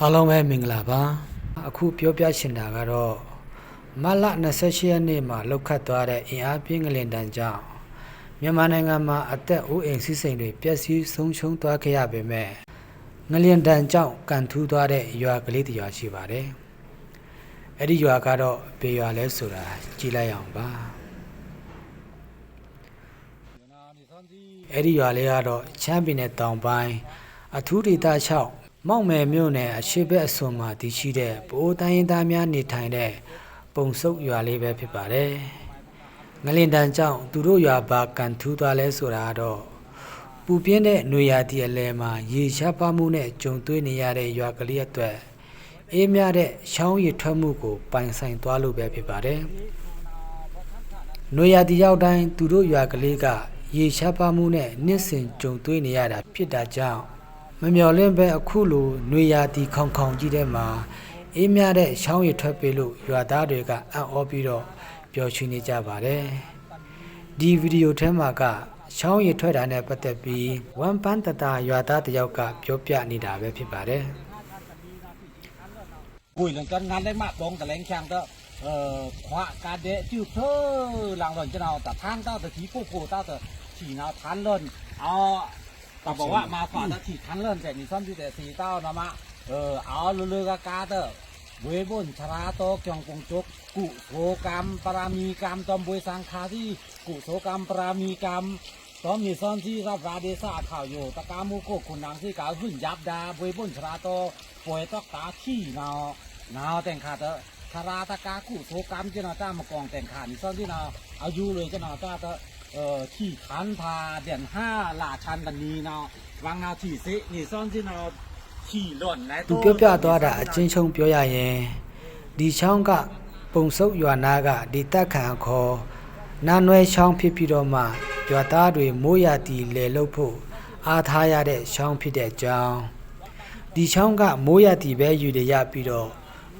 အားလုံးပဲမင်္ဂလာပါအခုပြောပြချင်တာကတော့မတ်လ28ရက်နေ့မှာလောက်ခတ်သွားတဲ့အင်အားပြင်းကလင်တန်ကြောင့်မြန်မာနိုင်ငံမှာအသက်အိုးအိမ်စီးစိမ်တွေပျက်စီးဆုံးရှုံးသွားခဲ့ရပေမဲ့ငလင်တန်ကြောင့်ကန်ထူးသွားတဲ့ရွာကလေးတစ်ရွာရှိပါတယ်အဲ့ဒီရွာကတော့ဘေးရွာလဲဆိုတာကြည့်လိုက်အောင်ပါအဲ့ဒီရွာလေးကတော့ချမ်းပြည်နယ်တောင်ပိုင်းအထူးဒေသ6 မောက်မယ်မြို့နယ်အရှိဘက်အစွန်မှာတည်ရှိတဲ့ပိုးတိုင်းရင်းသားများနေထိုင်တဲ့ပုံစုပ်ရွာလေးပဲဖြစ်ပါတယ်။ငလင်တန်ကြောင့်သူတို့ရွာဘာကန်ထူးသွားလဲဆိုတာတော့ပူပြင်းတဲ့နေရာတည်အလဲမှာရေရှားပါမှုနဲ့ကြုံတွေ့နေရတဲ့ရွာကလေးအတွက်အေးမြတဲ့ရှောင်းရထွက်မှုကိုပိုင်ဆိုင်သွားလို့ပဲဖြစ်ပါတယ်။နေရာတည်ရောက်တိုင်းသူတို့ရွာကလေးကရေရှားပါမှုနဲ့နှစ်စဉ်ကြုံတွေ့နေရတာဖြစ်တာကြောင့် မမျော်လင့်ပဲအခုလိုຫນွေရာသီခေါင်ခေါင်ကြီးတဲ့မှာအေးမြတဲ့ရှောင်းရည်ထွက်ပေးလို့ရွာသားတွေကအံ့ဩပြီးတော့ပျော်ရွှင်နေကြပါတယ်ဒီဗီဒီယိုထဲမှာကရှောင်းရည်ထွက်တာနဲ့ပတ်သက်ပြီးဝမ်ပန်းတတာရွာသားတစ်ယောက်ကပြောပြနေတာပဲဖြစ်ပါတယ် Bùi lần cân ngắn đấy mà bóng tờ lén chàng tớ ờ, khóa cá đế chịu thơ làng lần cho nào tả than tao tờ khí cô cô tao tờ chỉ nào than lần ờ tao bảo ว่ามาขวาตะ chỉ than lần แต่นี่ซ่อมที่แต่สีเต้านะมะเออเอาเรือๆกากาเตอเวยบนชราโตกยองกงจกกุโสกรรมปรามีกรรมตอมบวยสังคาที่กุโสกรรมปรามีกรรมตอมมีซ่อนที่รับราเดซ่าข่าวอยู่ตะกามูโกคุณนางที่กาวหุ่นยับดาบวยบนชราโตป่วยตอกตาขี้นาว nào tên khả tớ thà ra ta cá cụ số cam cho nó ta mà còn tên khả thì sao thế nào áo du เลยเจนาต้าเตอร์ cho nó ta tớ ờ chỉ khán thà điện ha là chăn tần ni nào vang nào chỉ sẽ thì sao thế nào chỉ luận này သူပြောပြသွားတာအချင်းချင်းပြောရရင်ဒီချောင်းကပုံစုပ်ရွာနာကဒီတက်ခံအခေါ်နာနွဲချောင်းဖြစ်ပြီးတော့မှရွာသားတွေမိုးရတီလေလုတ်ဖို့အားထားရတဲ့ချောင်းဖြစ်တဲ့အကြောင်းဒီချောင်းကမိုးရတီပဲယူရရပြီးတော့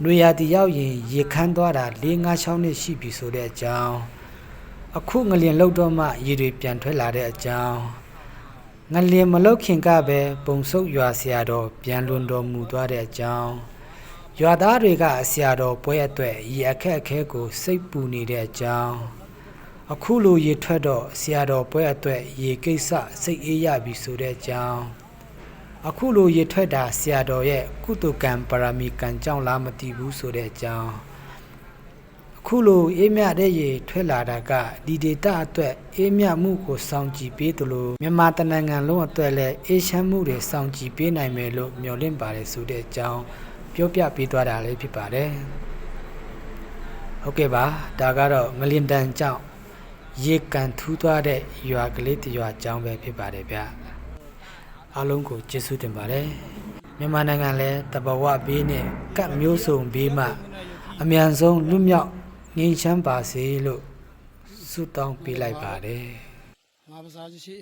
နွေရာတီရောက်ရင် ရေခမ်းသွားတာ၄၅ချောင်းနှစ်ရှိပြီဆိုတဲ့အကြောင်း အခုငလျင်လောက်တော့မှရေတွေပြန်ထွက်လာတဲ့အကြောင်းငလျင်မလုတ်ခင်ကပဲပုံစုပ်ရွာဆရာတော်ပြန်လွန်တော်မူသွားတဲ့အကြောင်းရွာသားတွေကအဆရာတော်ပွဲအတွက်ရေအခက်အခဲကို စိတ်ပူနေတဲ့အကြောင်းအခုလိုရေထွက်တော့ဆရာတော်ပွဲအတွက်ရေကိစ္စစိတ်အေးရပြီဆိုတဲ့အကြောင်းအခုလိုရေထွက်တာဆရာတော်ရဲ့ကုသကံပါရမီကံကြောင့်လားမသိဘူးဆိုတဲ့အကြောင်းအ ခုလိုအေးမြတဲ့ရေထွက်လာတာကဒီဒေတာအတွက်အေးမြမှုကိုစောင့်ကြည့်ပေးသလိုမြန်မာတနိုင်ငံလုံးအတွက်လည်းအေးချမ်းမှုတွေစောင့်ကြည့်ပေးနိုင်မယ်လို့မျှော်လင့်ပါတယ်ဆိုတဲ့အကြောင်းပြောပြပေးသွားတာလည်းဖြစ်ပါတယ်ဟုတ်ကဲ့ပါဒါကတော့ငလင်တန်ကြောင့်ရေကန်ထူးသွားတဲ့ရွာကလေးတစ်ရွာအကြောင်းပဲဖြစ်ပါတယ်ဗျအားလုံးကိုကျေးဇူးတင်ပါတယ်မြန်မာနိုင်ငံလည်းတဘာဝဘေးနဲ့ကပ်မျိုးစုံဘေးမှအမြန်ဆုံးလွတ်မြောက် ငြိမ်းချမ်းပါစေလို့ဆုတောင်းပေးလိုက်ပါတယ်ငါပါစားရှိ